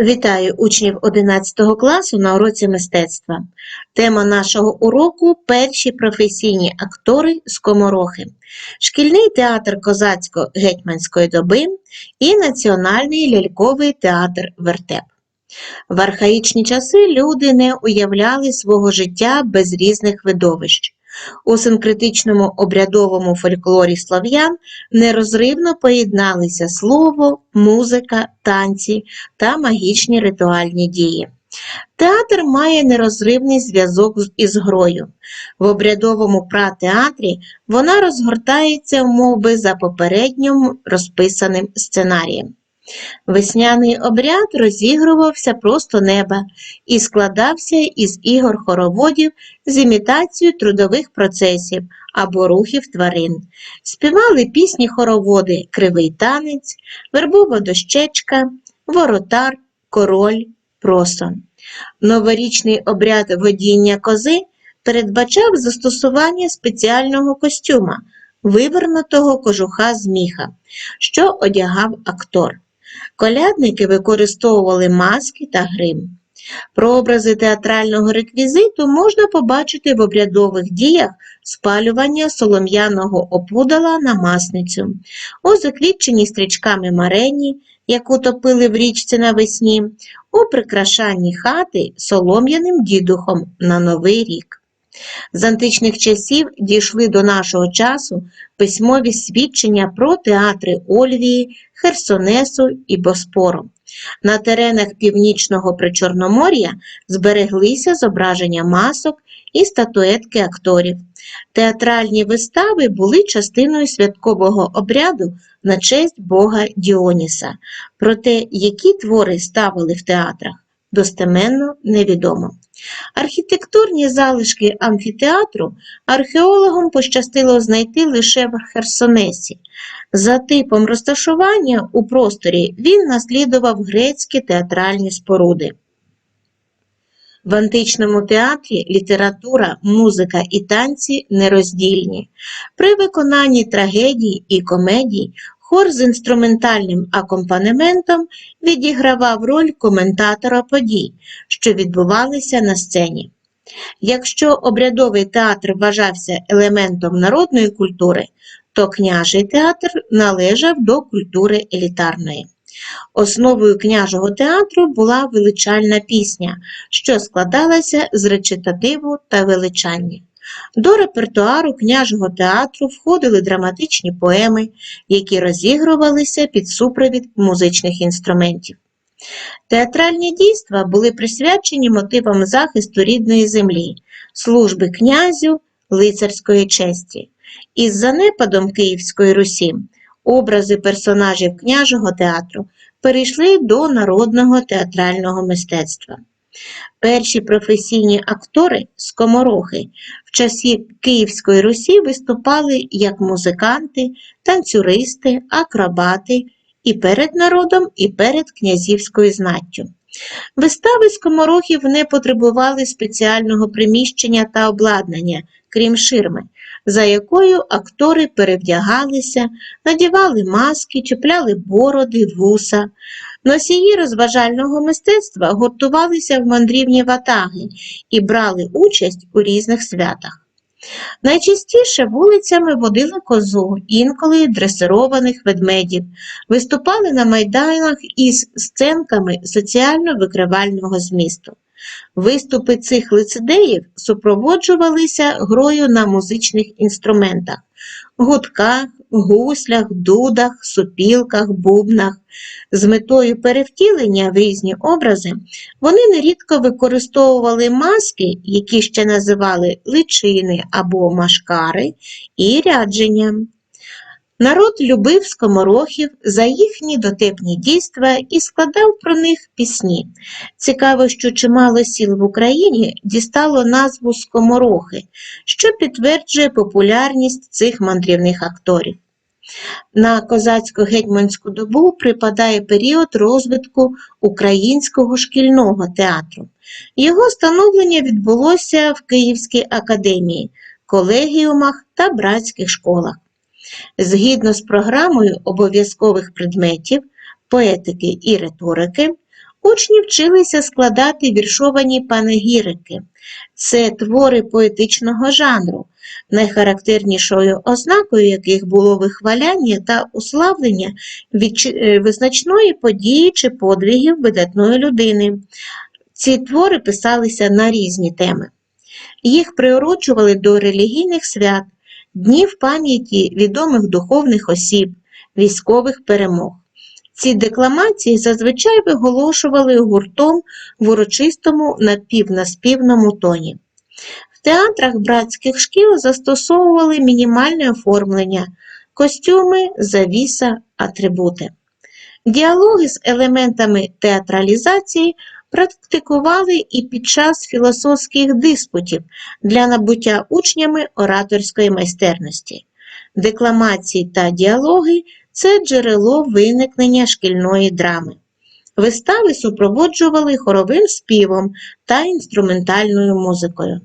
Вітаю учнів 11 класу на уроці мистецтва. Тема нашого уроку перші професійні актори скоморохи, шкільний театр козацько-гетьманської доби і Національний ляльковий театр Вертеп. В архаїчні часи люди не уявляли свого життя без різних видовищ. У синкретичному обрядовому фольклорі слов'ян нерозривно поєдналися слово, музика, танці та магічні ритуальні дії. Театр має нерозривний зв'язок із грою. В обрядовому пратеатрі вона розгортається мовби за попередньо розписаним сценарієм. Весняний обряд розігрувався просто неба і складався із ігор хороводів з імітацією трудових процесів або рухів тварин. Співали пісні хороводи Кривий танець, Вербова дощечка, Воротар, Король, Просон. Новорічний обряд водіння кози передбачав застосування спеціального костюма, вивернутого кожуха з міха, що одягав актор. Колядники використовували маски та грим. Прообрази театрального реквізиту можна побачити в обрядових діях спалювання солом'яного опудала на масницю, у заквітченій стрічками марені, яку топили в річці навесні, у прикрашанні хати солом'яним дідухом на Новий рік. З античних часів дійшли до нашого часу письмові свідчення про театри Ольвії, Херсонесу і Боспору. На теренах північного Причорномор'я збереглися зображення масок і статуетки акторів. Театральні вистави були частиною святкового обряду на честь бога Діоніса. Проте, які твори ставили в театрах, достеменно невідомо. Архітектурні залишки амфітеатру археологам пощастило знайти лише в Херсонесі. За типом розташування у просторі він наслідував грецькі театральні споруди. В античному театрі література, музика і танці нероздільні. При виконанні трагедій і комедій хор з інструментальним акомпанементом відігравав роль коментатора подій, що відбувалися на сцені. Якщо обрядовий театр вважався елементом народної культури, то княжий театр належав до культури елітарної. Основою княжого театру була величальна пісня, що складалася з речитативу та величання. До репертуару княжого театру входили драматичні поеми, які розігрувалися під супровід музичних інструментів. Театральні дійства були присвячені мотивам захисту рідної землі, служби князю, лицарської честі. Із занепадом Київської Русі образи персонажів княжого театру перейшли до народного театрального мистецтва. Перші професійні актори скоморохи в часі Київської Русі виступали як музиканти, танцюристи, акробати і перед народом, і перед князівською знаттю. Вистави скоморохів не потребували спеціального приміщення та обладнання, крім ширми, за якою актори перевдягалися, надівали маски, чіпляли бороди, вуса. Носії розважального мистецтва гуртувалися в мандрівні ватаги і брали участь у різних святах. Найчастіше вулицями водили козу, інколи дресированих ведмедів, виступали на майданах із сценками соціально-викривального змісту. Виступи цих лицедеїв супроводжувалися грою на музичних інструментах гудках, гуслях, дудах, супілках, бубнах. З метою перевтілення в різні образи вони нерідко використовували маски, які ще називали личини або машкари, і рядження. Народ любив скоморохів за їхні дотепні дійства і складав про них пісні. Цікаво, що чимало сіл в Україні дістало назву скоморохи, що підтверджує популярність цих мандрівних акторів. На козацько-гетьманську добу припадає період розвитку українського шкільного театру. Його становлення відбулося в Київській академії, колегіумах та братських школах. Згідно з програмою обов'язкових предметів поетики і риторики, Учні вчилися складати віршовані панегірики. Це твори поетичного жанру, найхарактернішою ознакою яких було вихваляння та уславлення е, визначної події чи подвигів видатної людини. Ці твори писалися на різні теми. Їх приурочували до релігійних свят, днів пам'яті відомих духовних осіб, військових перемог. Ці декламації зазвичай виголошували гуртом в урочистому напівнаспівному тоні. В театрах братських шкіл застосовували мінімальне оформлення, костюми, завіса, атрибути. Діалоги з елементами театралізації практикували і під час філософських диспутів для набуття учнями ораторської майстерності. Декламації та діалоги це джерело виникнення шкільної драми. Вистави супроводжували хоровим співом та інструментальною музикою.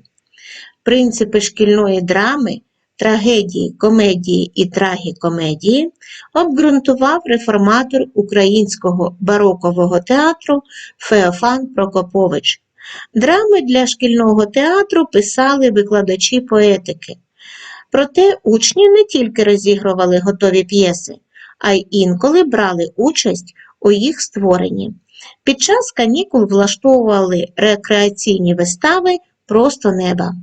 Принципи шкільної драми, трагедії, комедії і трагікомедії обґрунтував реформатор українського барокового театру Феофан Прокопович. Драми для шкільного театру писали викладачі поетики. Проте учні не тільки розігрували готові п'єси, а й інколи брали участь у їх створенні. Під час канікул влаштовували рекреаційні вистави просто неба.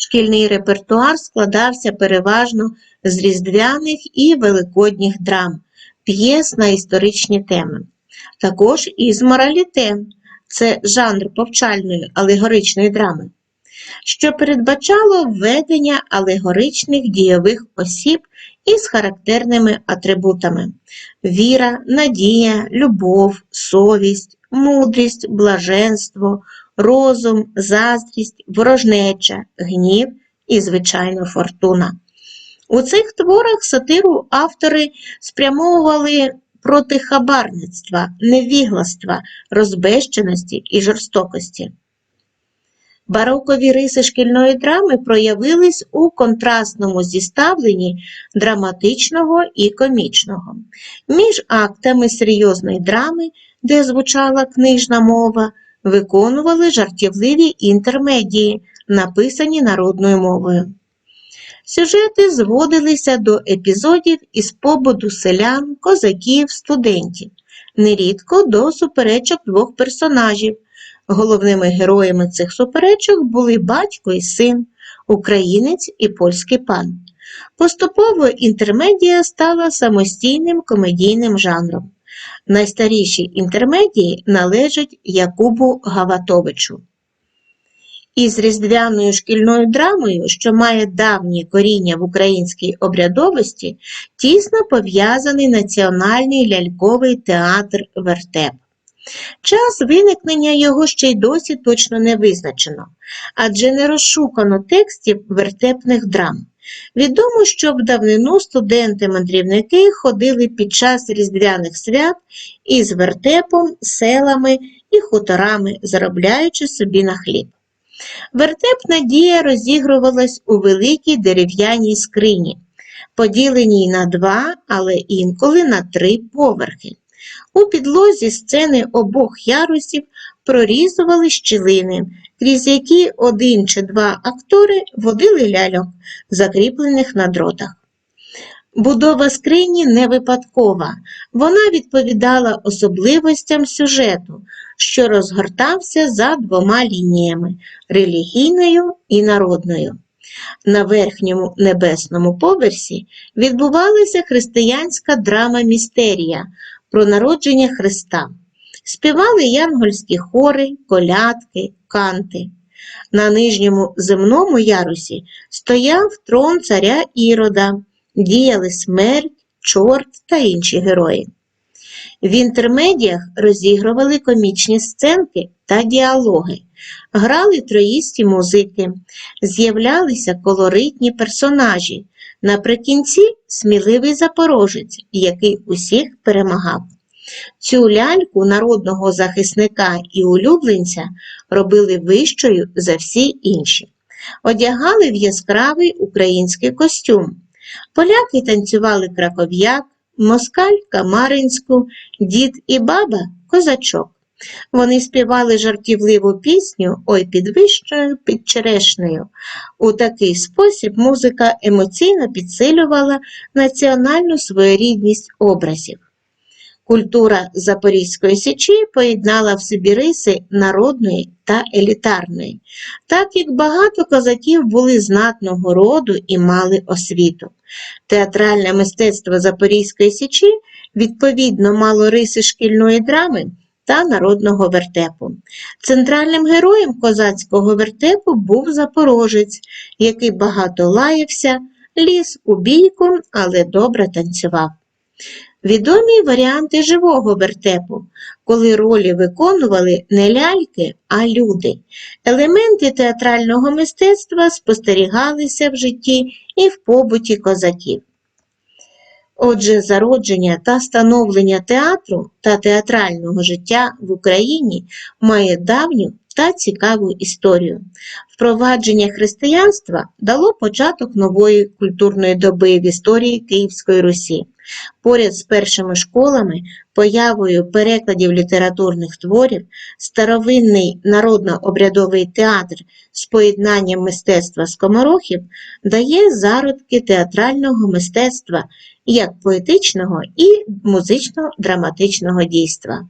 Шкільний репертуар складався переважно з різдвяних і великодніх драм, п'єс на історичні теми. Також і з мораліте – це жанр повчальної алегоричної драми, що передбачало введення алегоричних дійових осіб із характерними атрибутами – віра, надія, любов, совість, мудрість, блаженство, розум, заздрість, ворожнеча, гнів і, звичайно, фортуна. У цих творах сатиру автори спрямовували проти хабарництва, невігластва, розбещеності і жорстокості. Барокові риси шкільної драми проявились у контрастному зіставленні драматичного і комічного. Між актами серйозної драми, де звучала книжна мова, виконували жартівливі інтермедії, написані народною мовою. Сюжети зводилися до епізодів із побуду селян, козаків, студентів, нерідко до суперечок двох персонажів. Головними героями цих суперечок були батько і син, українець і польський пан. Поступово інтермедія стала самостійним комедійним жанром. Найстаріші інтермедії належать Якубу Гаватовичу. Із різдвяною шкільною драмою, що має давні коріння в українській обрядовості, тісно пов'язаний національний ляльковий театр Вертеп. Час виникнення його ще й досі точно не визначено, адже не розшукано текстів вертепних драм. Відомо, що в давнину студенти-мандрівники ходили під час різдвяних свят із вертепом, селами і хуторами, заробляючи собі на хліб. Вертепна дія розігрувалась у великій дерев'яній скрині, поділеній на два, але інколи на три поверхи. У підлозі сцени обох ярусів прорізували щілини, крізь які один чи два актори водили ляльок, закріплених на дротах. Будова скрині не випадкова, вона відповідала особливостям сюжету, що розгортався за двома лініями релігійною і народною. На верхньому небесному поверсі відбувалася християнська драма містерія про народження Христа. Співали янгольські хори, колядки, канти. На нижньому земному ярусі стояв трон царя Ірода, діяли смерть, чорт та інші герої. В інтермедіях розігрували комічні сценки та діалоги, грали троїсті музики, з'являлися колоритні персонажі. Наприкінці сміливий запорожець, який усіх перемагав. Цю ляльку народного захисника і улюбленця робили вищою за всі інші. Одягали в яскравий український костюм. Поляки танцювали краков'як, москаль Камаринську, дід і баба козачок. Вони співали жартівливу пісню Ой під вишнею, під черешнею. У такий спосіб музика емоційно підсилювала національну своєрідність образів. Культура Запорізької січі поєднала в собі риси народної та елітарної, так як багато козаків були знатного роду і мали освіту. Театральне мистецтво Запорізької січі відповідно мало риси шкільної драми та народного вертепу. Центральним героєм козацького вертепу був запорожець, який багато лаявся, ліз у бійку, але добре танцював. Відомі варіанти живого вертепу, коли ролі виконували не ляльки, а люди. Елементи театрального мистецтва спостерігалися в житті і в побуті козаків. Отже, зародження та становлення театру та театрального життя в Україні має давню та цікаву історію. Впровадження християнства дало початок нової культурної доби в історії Київської Русі. Поряд з першими школами, появою перекладів літературних творів, старовинний народно-обрядовий театр з поєднанням мистецтва скоморохів дає зародки театрального мистецтва як поетичного і музично-драматичного дійства.